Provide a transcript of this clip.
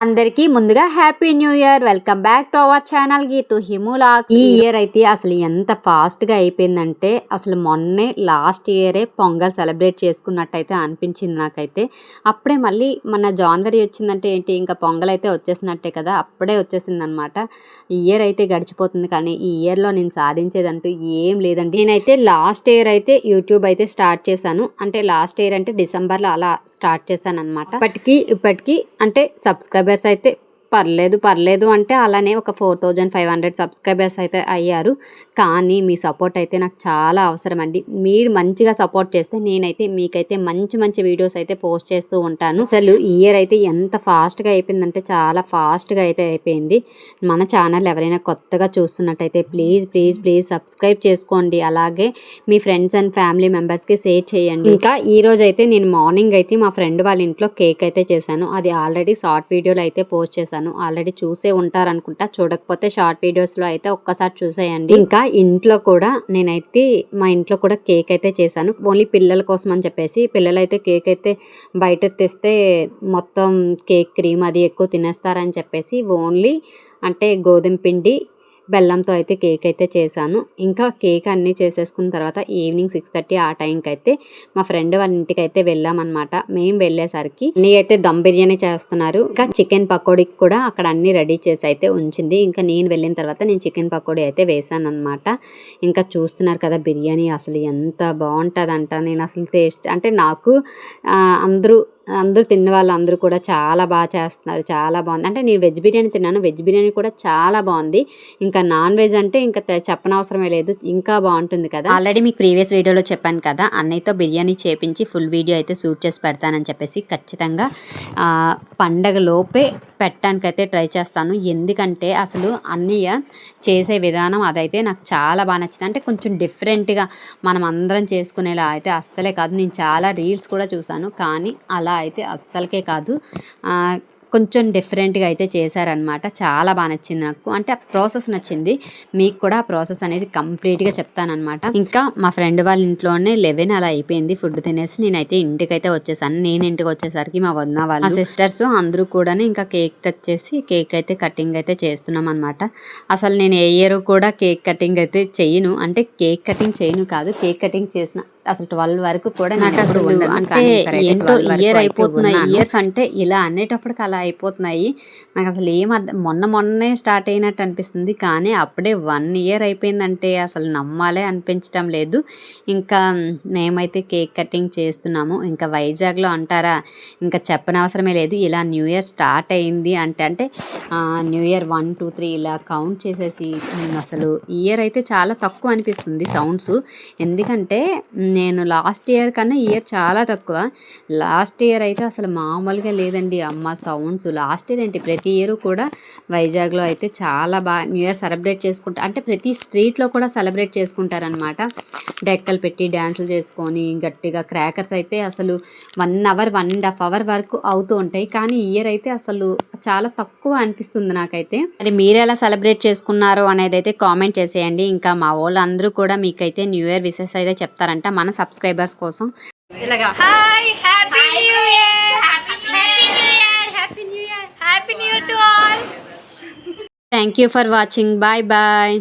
అందరికీ ముందుగా happy new year welcome back to our channel Geethu హిములాక్ ఈ ఇయర్ అయితే అసలు ఎంత ఫాస్ట్గా అయిపోయిందంటే అసలు మొన్నే లాస్ట్ ఇయరే పొంగల్ సెలబ్రేట్ చేసుకున్నట్టయితే అనిపించింది నాకైతే. అప్పుడే మళ్ళీ మన జనవరి వచ్చిందంటే ఏంటి ఇంకా పొంగల్ అయితే వచ్చేసినట్టే కదా అప్పుడే వచ్చేసింది అనమాట ఈ ఇయర్ అయితే గడిచిపోతుంది కానీ ఈ ఇయర్లో నేను సాధించేదంటూ ఏం లేదండి. నేనైతే లాస్ట్ ఇయర్ అయితే యూట్యూబ్ అయితే స్టార్ట్ చేశాను. అంటే లాస్ట్ ఇయర్ అంటే డిసెంబర్లో అలా స్టార్ట్ చేశాను అనమాట ఇప్పటికి ఇప్పటికి అంటే సబ్స్క్రైబర్స్ అయితే పర్లేదు పర్లేదు అంటే అలానే ఒక four thousand five hundred subscribers అయితే అయ్యారు. కానీ మీ సపోర్ట్ అయితే నాకు చాలా అవసరం అండి. మీరు మంచిగా సపోర్ట్ చేస్తే నేనైతే మీకైతే మంచి మంచి వీడియోస్ అయితే పోస్ట్ చేస్తూ ఉంటాను. అసలు ఇయర్ అయితే ఎంత ఫాస్ట్గా అయిపోయిందంటే చాలా ఫాస్ట్గా అయితే అయిపోయింది. మన ఛానల్ ఎవరైనా కొత్తగా చూస్తున్నట్టయితే ప్లీజ్ ప్లీజ్ ప్లీజ్ సబ్స్క్రైబ్ చేసుకోండి. అలాగే మీ ఫ్రెండ్స్ అండ్ ఫ్యామిలీ మెంబర్స్కి షేర్ చేయండి. ఇంకా ఈ రోజు అయితే నేను మార్నింగ్ అయితే మా ఫ్రెండ్ వాళ్ళ ఇంట్లో కేక్ అయితే చేశాను. అది ఆల్రెడీ షార్ట్ వీడియోలో అయితే పోస్ట్ చేశాను. ఆల్రెడీ చూసే ఉంటారనుకుంటా. చూడకపోతే షార్ట్ వీడియోస్లో అయితే ఒక్కసారి చూసేయండి. ఇంకా ఇంట్లో కూడా నేనైతే మా ఇంట్లో కూడా కేక్ అయితే చేశాను. ఓన్లీ పిల్లల కోసం అని చెప్పేసి పిల్లలైతే కేక్ అయితే బయట తెస్తే మొత్తం కేక్ క్రీమ్ అది ఎక్కువ తినేస్తారని చెప్పేసి ఓన్లీ అంటే గోధుమ పిండి బెల్లంతో అయితే కేక్ అయితే చేశాను. ఇంకా కేక్ అన్నీ చేసేసుకున్న తర్వాత ఈవినింగ్ సిక్స్ థర్టీ ఆ టైంకి అయితే మా ఫ్రెండ్ వాళ్ళ ఇంటికి అయితే వెళ్ళామన్నమాట. మేము వెళ్ళేసరికి అన్నీ అయితే దమ్ బిర్యానీ చేస్తున్నారు. ఇంకా చికెన్ పకోడీకి కూడా అక్కడ అన్ని రెడీ చేసి అయితే ఉంచింది. ఇంకా నేను వెళ్ళిన తర్వాత నేను చికెన్ పకోడీ అయితే వేసాను అనమాట ఇంకా చూస్తున్నారు కదా బిర్యానీ అసలు ఎంత బాగుంటుందంట. నేను అసలు టేస్ట్ అంటే నాకు అందరూ అందరూ తిన్న వాళ్ళు అందరూ కూడా చాలా బాగా చేస్తున్నారు చాలా బాగుంది. అంటే నేను వెజ్ బిర్యానీ తిన్నాను వెజ్ బిర్యానీ కూడా చాలా బాగుంది. ఇంకా నాన్ వెజ్ అంటే ఇంకా చెప్పనవసరమే లేదు ఇంకా బాగుంటుంది కదా. ఆల్రెడీ మీకు ప్రీవియస్ వీడియోలో చెప్పాను కదా అన్నయ్యతో బిర్యానీ చేపించి ఫుల్ వీడియో అయితే షూట్ చేసి పెడతానని చెప్పేసి ఖచ్చితంగా పండగ లోపే పెట్టడానికైతే ట్రై చేస్తాను. ఎందుకంటే అసలు అన్నయ్య చేసే విధానం అదైతే నాకు చాలా బాగా నచ్చింది. అంటే కొంచెం డిఫరెంట్గా మనం అందరం చేసుకునేలా అయితే అస్సలే కాదు. నేను చాలా రీల్స్ కూడా చూసాను. కానీ అలా అయితే అస్సలకే కాదు. కొంచెం డిఫరెంట్గా అయితే చేశారనమాట చాలా బాగా నచ్చింది నాకు. అంటే ఆ ప్రాసెస్ నచ్చింది. మీకు కూడా ఆ ప్రాసెస్ అనేది కంప్లీట్గా చెప్తానమాట ఇంకా మా ఫ్రెండ్ వాళ్ళ ఇంట్లోనే లెవెన్ అలా అయిపోయింది ఫుడ్ తినేసి. నేనైతే ఇంటికైతే వచ్చేసాను. నేను ఇంటికి వచ్చేసరికి మా వదిన వాళ్ళు సిస్టర్స్ అందరూ కూడా ఇంకా కేక్ కట్ చేసి కేక్ అయితే కటింగ్ అయితే చేస్తున్నాం అనమాట అసలు నేను ఏ ఇయర్ కూడా కేక్ కటింగ్ అయితే చెయ్యను అంటే కేక్ కటింగ్ చేయను కాదు. కేక్ కటింగ్ చేసిన అసలు ట్వెల్వ్ వరకు కూడా నాకు అసలు అంటే ఏంటో ఇయర్ అయిపోతున్నాయి. ఇయర్స్ అంటే ఇలా అనేటప్పటికి అలా అయిపోతున్నాయి. నాకు అసలు ఏం అర్థం మొన్న మొన్నే స్టార్ట్ అయినట్టు అనిపిస్తుంది. కానీ అప్పుడే వన్ ఇయర్ అయిపోయిందంటే అసలు నమ్మాలే అనిపించడం లేదు. ఇంకా మేమైతే కేక్ కటింగ్ చేస్తున్నాము. ఇంకా వైజాగ్లో అంటారా ఇంకా చెప్పనవసరమే లేదు. ఇలా న్యూ ఇయర్ స్టార్ట్ అయింది అంటే అంటే new year one two three ఇలా కౌంట్ చేసేసి అసలు ఇయర్ అయితే చాలా తక్కువ అనిపిస్తుంది సౌండ్స్. ఎందుకంటే నేను లాస్ట్ ఇయర్ కన్నా ఇయర్ చాలా తక్కువ. లాస్ట్ ఇయర్ అయితే అసలు మామూలుగా లేదండి. అమ్మ సౌండ్స్ లాస్ట్ ఇయర్ ఏంటి? ప్రతి ఇయర్ కూడా వైజాగ్లో అయితే చాలా బాగా న్యూ ఇయర్ సెలబ్రేట్ చేసుకుంటా అంటే ప్రతి స్ట్రీట్లో కూడా సెలబ్రేట్ చేసుకుంటారనమాట డెక్కలు పెట్టి డ్యాన్సులు చేసుకొని గట్టిగా క్రాకర్స్ అయితే అసలు one hour one and half hour వరకు అవుతూ ఉంటాయి. కానీ ఈ ఇయర్ అయితే అసలు చాలా తక్కువ అనిపిస్తుంది నాకైతే. మరి మీరు ఎలా సెలబ్రేట్ చేసుకున్నారో అనేది అయితే కామెంట్ చేసేయండి. ఇంకా మా వాళ్ళందరూ కూడా మీకైతే న్యూ ఇయర్ విషెస్ అయితే చెప్తారంట మన సబ్స్క్రైబర్స్ కోసం. ఇలాగా. Hi happy new year happy new year happy new year happy new year to all thank you for watching bye bye